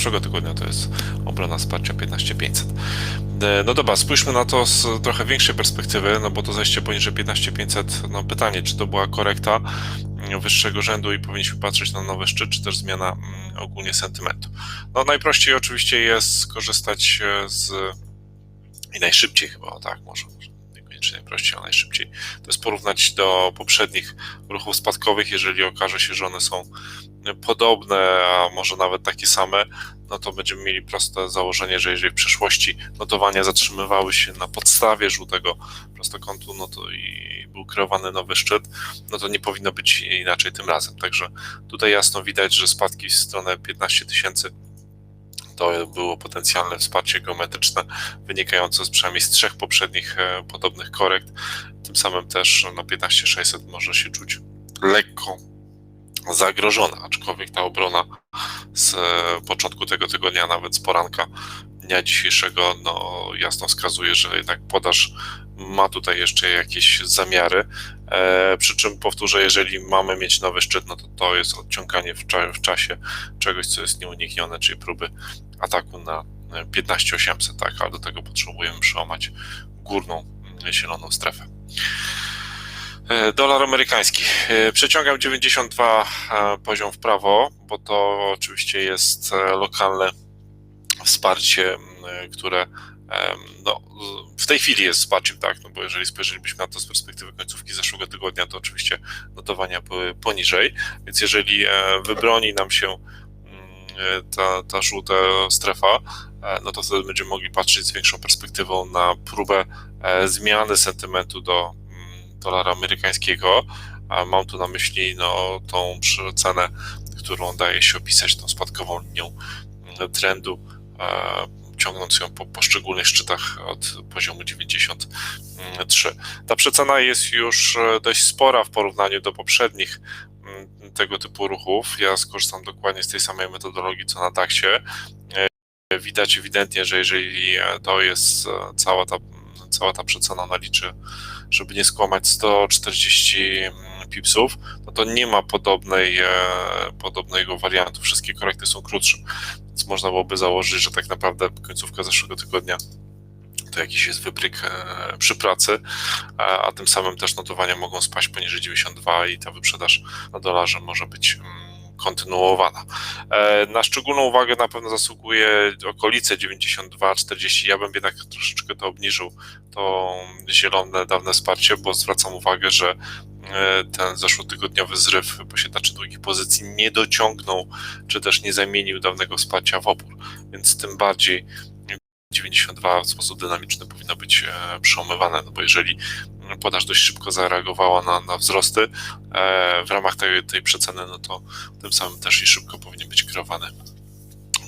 zeszłego tygodnia to jest obrona wsparcia 15500. E, No dobra, spójrzmy na to z trochę większej perspektywy, no bo to zejście poniżej 15500, no pytanie, czy to była korekta mm, wyższego rzędu i powinniśmy patrzeć na nowy szczyt, czy też zmiana mm, ogólnie sentymentu. No najprościej oczywiście jest skorzystać e, z i najszybciej chyba, tak, może, może niekoniecznie najprościej, a najszybciej, to jest porównać do poprzednich ruchów spadkowych, jeżeli okaże się, że one są podobne, a może nawet takie same, no to będziemy mieli proste założenie, że jeżeli w przeszłości notowania zatrzymywały się na podstawie żółtego prostokątu, no to i był kreowany nowy szczyt, no to nie powinno być inaczej tym razem. Także tutaj jasno widać, że spadki w stronę 15 tysięcy to było potencjalne wsparcie geometryczne wynikające z przynajmniej z trzech poprzednich e, podobnych korekt. Tym samym też no 15600 może się czuć lekko zagrożona, aczkolwiek ta obrona z e, początku tego tygodnia, nawet z poranka dnia dzisiejszego, no jasno wskazuje, że jednak podaż ma tutaj jeszcze jakieś zamiary. E, przy czym powtórzę, jeżeli mamy mieć nowy szczyt, no to to jest odciąganie w, cza w czasie czegoś, co jest nieuniknione, czyli próby ataku na 15800, tak, ale do tego potrzebujemy przełamać górną zieloną strefę. E, Dolar amerykański. E, Przeciągam 92 e, poziom w prawo, bo to oczywiście jest e, lokalne wsparcie, m, które no, w tej chwili jest wsparciem, tak, no bo jeżeli spojrzelibyśmy na to z perspektywy końcówki zeszłego tygodnia, to oczywiście notowania były poniżej, więc jeżeli e, wybroni nam się mm, ta, ta żółta strefa, e, no to wtedy będziemy mogli patrzeć z większą perspektywą na próbę e, zmiany sentymentu do mm, dolara amerykańskiego. A Mam tu na myśli no, tą cenę, którą daje się opisać tą spadkową linią mm, trendu, ciągnąc ją po poszczególnych szczytach od poziomu 93. Ta przecena jest już e, dość spora w porównaniu do poprzednich mm, tego typu ruchów. Ja skorzystam dokładnie z tej samej metodologii co na DAX-ie. E, Widać ewidentnie, że jeżeli e, to jest e, cała ta, cała ta przecena naliczy, żeby nie skłamać 140 pipsów, no to nie ma podobnej, e, podobnego wariantu. Wszystkie korekty są krótsze, można byłoby założyć, że tak naprawdę końcówka zeszłego tygodnia to jakiś jest wybryk e, przy pracy, a, tym samym też notowania mogą spaść poniżej 92 i ta wyprzedaż na dolarze może być mm, kontynuowana. E, Na szczególną uwagę na pewno zasługuje okolice 92-40. Ja bym jednak troszeczkę to obniżył, to zielone dawne wsparcie, bo zwracam uwagę, że ten zeszłotygodniowy zryw posiadaczy długich pozycji nie dociągnął, czy też nie zamienił dawnego wsparcia w opór, więc tym bardziej 92 w sposób dynamiczny powinno być e, przełamywane, no bo jeżeli podaż dość szybko zareagowała na, na wzrosty e, w ramach tej, tej przeceny, no to tym samym też i szybko powinien być kreowany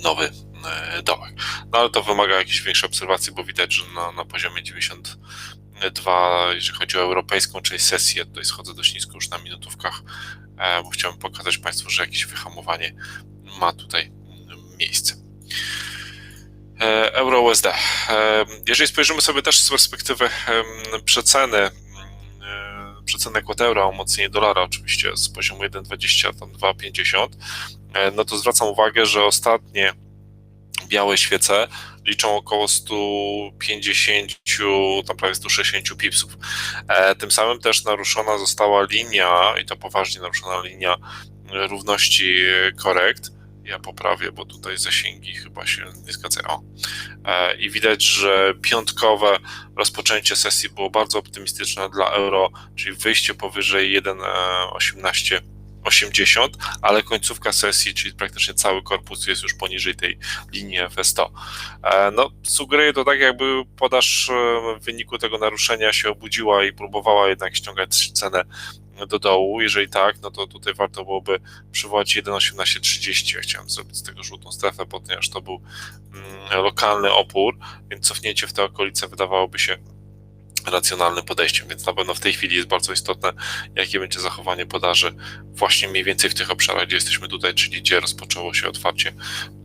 nowy e, dołek. No ale to wymaga jakiejś większej obserwacji, bo widać, że na, na poziomie 92, jeżeli chodzi o europejską część sesji, ja tutaj schodzę dość nisko już na minutówkach, e, bo chciałbym pokazać Państwu, że jakieś wyhamowanie ma tutaj mm, miejsce. E, Euro USD. E, Jeżeli spojrzymy sobie też z perspektywy przeceny, przeceny kład euro, umocnienie dolara oczywiście z poziomu 1,20 tam 2,50, e, no to zwracam uwagę, że ostatnie białe świece liczą około 150, tam prawie 160 pipsów. E, Tym samym też naruszona została linia, i to poważnie naruszona linia e, równości korekt. Ja poprawię, bo tutaj zasięgi chyba się nie zgadzają. E, I widać, że piątkowe rozpoczęcie sesji było bardzo optymistyczne dla euro, czyli wyjście powyżej 1,1880, ale końcówka sesji, czyli praktycznie cały korpus jest już poniżej tej linii FS100. E, No, sugeruje to tak, jakby podaż e, w wyniku tego naruszenia się obudziła i próbowała jednak ściągać cenę do dołu. Jeżeli tak, no to tutaj warto byłoby przywołać 1,1830. Ja chciałem zrobić z tego żółtą strefę, ponieważ to był mm, lokalny opór, więc cofnięcie w te okolice wydawałoby się racjonalnym podejściem, więc na pewno w tej chwili jest bardzo istotne, jakie będzie zachowanie podaży właśnie mniej więcej w tych obszarach, gdzie jesteśmy tutaj, czyli gdzie rozpoczęło się otwarcie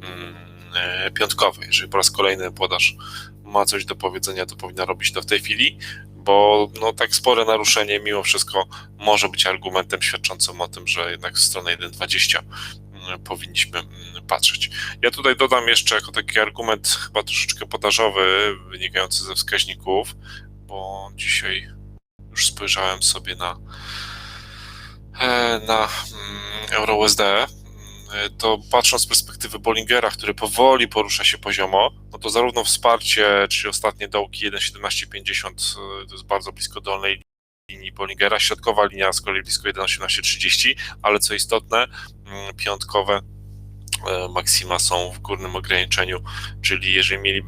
mm, e, piątkowe. Jeżeli po raz kolejny podaż ma coś do powiedzenia, to powinna robić to w tej chwili, bo no, tak spore naruszenie mimo wszystko może być argumentem świadczącym o tym, że jednak w stronę 1,20 mm, powinniśmy mm, patrzeć. Ja tutaj dodam jeszcze jako taki argument chyba troszeczkę podażowy, wynikający ze wskaźników, bo dzisiaj już spojrzałem sobie na, e, na mm, EuroUSD, mm, to patrząc z perspektywy Bollingera, który powoli porusza się poziomo, no to zarówno wsparcie, czyli ostatnie dołki 1,1750 e, to jest bardzo blisko dolnej linii Bollingera, środkowa linia z kolei blisko 1,1830, ale co istotne, mm, piątkowe e, maksima są w górnym ograniczeniu, czyli jeżeli mieli,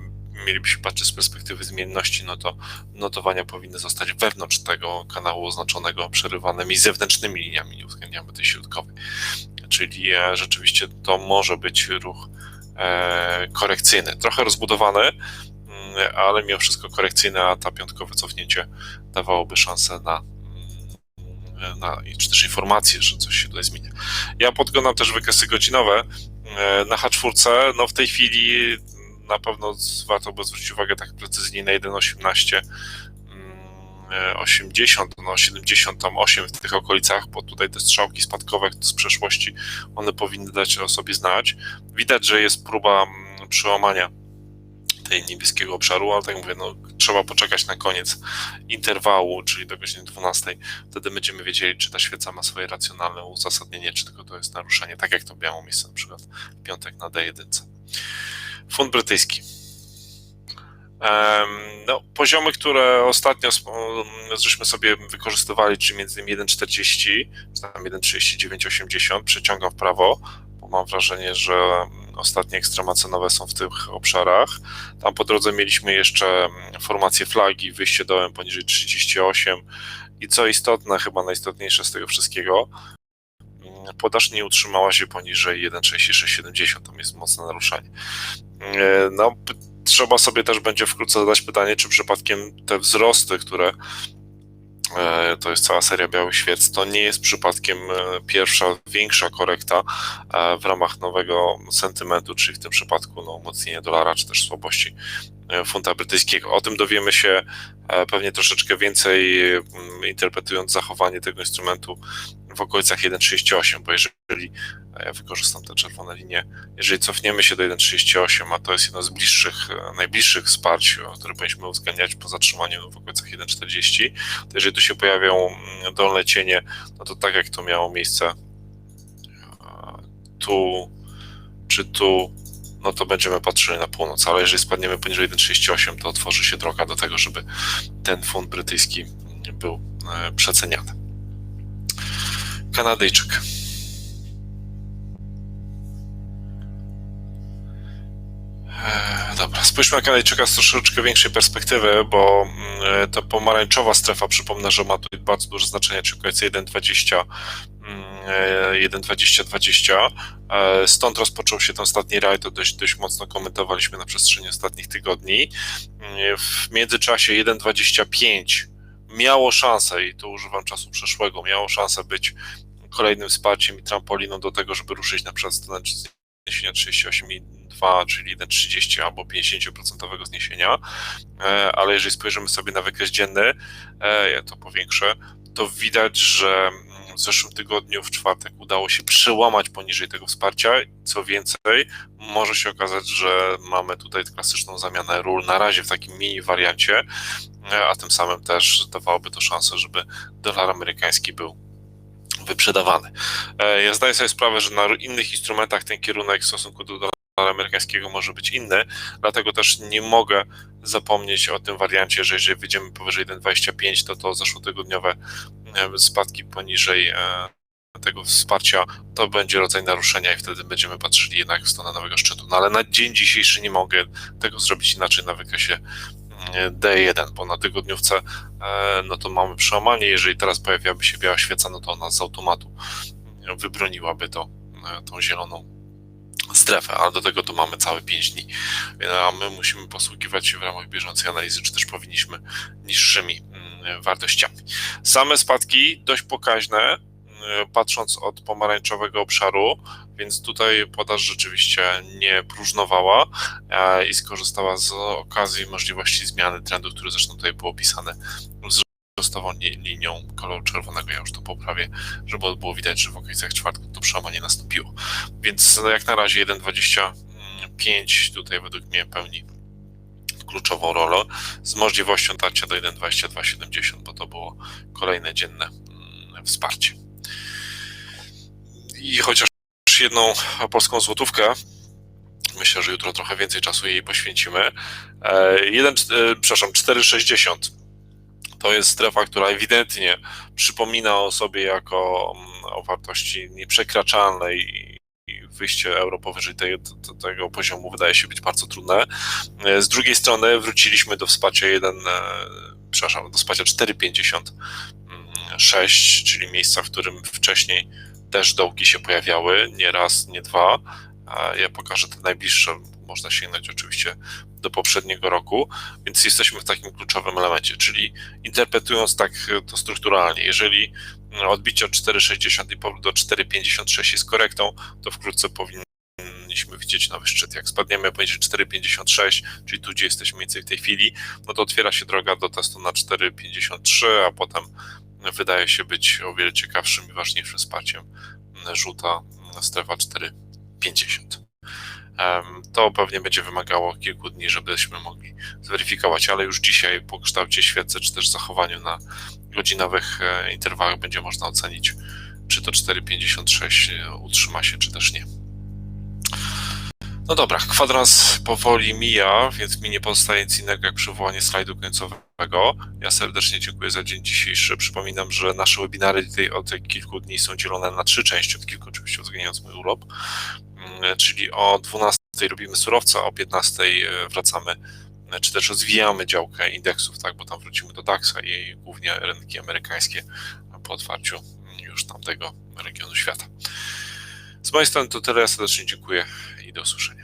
mielibyśmy patrzeć z perspektywy zmienności, no to notowania powinny zostać wewnątrz tego kanału oznaczonego przerywanymi zewnętrznymi liniami, nie uwzględniamy tej środkowej. Czyli e, rzeczywiście to może być ruch e, korekcyjny, trochę rozbudowany, mm, ale mimo wszystko korekcyjny, a ta piątkowe cofnięcie dawałoby szansę na, mm, na czy też informację, że coś się tutaj zmienia. Ja podglądam też wykresy godzinowe e, na H4, no w tej chwili na pewno warto by zwrócić uwagę tak precyzyjnie na 1.18 mm, 80, no 78 w tych okolicach, bo tutaj te strzałki spadkowe z przeszłości, one powinny dać o sobie znać. Widać, że jest próba mm, przełamania tej niebieskiego obszaru, ale tak mówię, no, trzeba poczekać na koniec interwału, czyli do godziny 12. Wtedy będziemy wiedzieli, czy ta świeca ma swoje racjonalne uzasadnienie, czy tylko to jest naruszenie, tak jak to miało miejsce na przykład w piątek na D1. Fund brytyjski. No, poziomy, które ostatnio żeśmy sobie wykorzystywali, czyli między innymi 1,40, czy tam 1,39,80, przeciągam w prawo, bo mam wrażenie, że ostatnie ekstrema cenowe są w tych obszarach. Tam po drodze mieliśmy jeszcze formację flagi, wyjście dołem poniżej 38 i co istotne, chyba najistotniejsze z tego wszystkiego, podaż nie utrzymała się poniżej 1,6670, tam jest mocne naruszenie. E, No, trzeba sobie też będzie wkrótce zadać pytanie, czy przypadkiem te wzrosty, które e, to jest cała seria białych świec, to nie jest przypadkiem e, pierwsza, większa korekta w ramach nowego sentymentu, czyli w tym przypadku no, umocnienia dolara, czy też słabości funta brytyjskiego. O tym dowiemy się e, pewnie troszeczkę więcej, mm, interpretując zachowanie tego instrumentu w okolicach 1,38, bo jeżeli a ja wykorzystam te czerwone linie. Jeżeli cofniemy się do 1,38, a to jest jedno z bliższych, e, najbliższych wsparć, które powinniśmy uwzględniać po zatrzymaniu w okolicach 1,40, to jeżeli tu się pojawią mm, dolne cienie, no to tak jak to miało miejsce e, tu czy tu, no to będziemy patrzyli na północ, ale jeżeli spadniemy poniżej 1,38, to otworzy się droga do tego, żeby ten fund brytyjski był e, przeceniany. Kanadyjczyk. E, Dobra, spójrzmy na Kanadczyka z troszeczkę większej perspektywy, bo mm, ta pomarańczowa strefa, przypomnę, że ma tutaj bardzo duże znaczenie, czyli okolice 1,20, mm, e, 1,20-20. E, Stąd rozpoczął się ten ostatni raj, to dość, dość mocno komentowaliśmy na przestrzeni ostatnich tygodni. Mm, W międzyczasie 1,25 miało szansę, i tu używam czasu przeszłego, miało szansę być kolejnym wsparciem i trampoliną do tego, żeby ruszyć na przykład zniesienia 38,2, czyli 1,30 albo 50% zniesienia, E, ale jeżeli spojrzymy sobie na wykres dzienny, e, ja to powiększę, to widać, że w zeszłym tygodniu, w czwartek, udało się przełamać poniżej tego wsparcia. Co więcej, może się okazać, że mamy tutaj klasyczną zamianę ról na razie w takim mini wariancie, a tym samym też dawałoby to szansę, żeby dolar amerykański był wyprzedawany. E, Ja zdaję sobie sprawę, że na innych instrumentach ten kierunek w stosunku do dolara amerykańskiego może być inny, dlatego też nie mogę zapomnieć o tym wariancie, że jeżeli wyjdziemy powyżej 1,25, to to zeszłotygodniowe spadki poniżej e, tego wsparcia, to będzie rodzaj naruszenia i wtedy będziemy patrzyli jednak w stronę nowego szczytu. No ale na dzień dzisiejszy nie mogę tego zrobić inaczej na wykresie mm, D1, bo na tygodniówce e, no to mamy przełamanie, jeżeli teraz pojawiałaby się biała świeca, no to ona z automatu wybroniłaby to, e, tą zieloną strefę, ale do tego to mamy całe 5 dni, a my musimy posługiwać się w ramach bieżącej analizy, czy też powinniśmy niższymi mm, wartościami. Same spadki dość pokaźne, mm, patrząc od pomarańczowego obszaru, więc tutaj podaż rzeczywiście nie próżnowała e, i skorzystała z okazji możliwości zmiany trendu, który zresztą tutaj był opisany prostową li- linią koloru czerwonego, ja już to poprawię, żeby było widać, że w okolicach czwartku to przełamanie nastąpiło. Więc no, jak na razie 1,25 tutaj według mnie pełni kluczową rolę z możliwością tarcia do 1,2270, bo to było kolejne dzienne mm, wsparcie. I chociaż jedną polską złotówkę, myślę, że jutro trochę więcej czasu jej poświęcimy. E, Jeden, e, przepraszam, 4,60 to jest strefa, która ewidentnie przypomina o sobie jako mm, o wartości nieprzekraczalnej wyjście euro powyżej tego poziomu wydaje się być bardzo trudne. E, Z drugiej strony wróciliśmy do wsparcia 1, e, przepraszam, do wsparcia 4,56, czyli miejsca, w którym wcześniej też dołki się pojawiały, nie raz, nie dwa. Ja pokażę te najbliższe, można sięgnąć oczywiście do poprzedniego roku, więc jesteśmy w takim kluczowym elemencie, czyli interpretując tak to strukturalnie, jeżeli odbicie od 4,60 i powrót do 4,56 jest korektą, to wkrótce powinniśmy widzieć nowy szczyt. Jak spadniemy poniżej 4,56, czyli tu, gdzie jesteśmy mniej więcej w tej chwili, no to otwiera się droga do testu na 4,53, a potem wydaje się być o wiele ciekawszym i ważniejszym wsparciem żółta strefa 4,50. To pewnie będzie wymagało kilku dni, żebyśmy mogli zweryfikować, ale już dzisiaj po kształcie świecy, czy też zachowaniu na godzinowych e, interwałach będzie można ocenić, czy to 4,56 e, utrzyma się, czy też nie. No dobra, kwadrans powoli mija, więc mi nie pozostaje nic innego jak przywołanie slajdu końcowego. Ja serdecznie dziękuję za dzień dzisiejszy. Przypominam, że nasze webinary od kilku dni są dzielone na trzy części, od kilku oczywiście uwzględniając mój urlop, czyli o 12 robimy surowca, o 15 wracamy, e, czy też rozwijamy działkę indeksów, tak, bo tam wrócimy do DAX-a i głównie rynki amerykańskie po otwarciu już tamtego regionu świata. Z mojej strony to tyle, serdecznie dziękuję i do usłyszenia.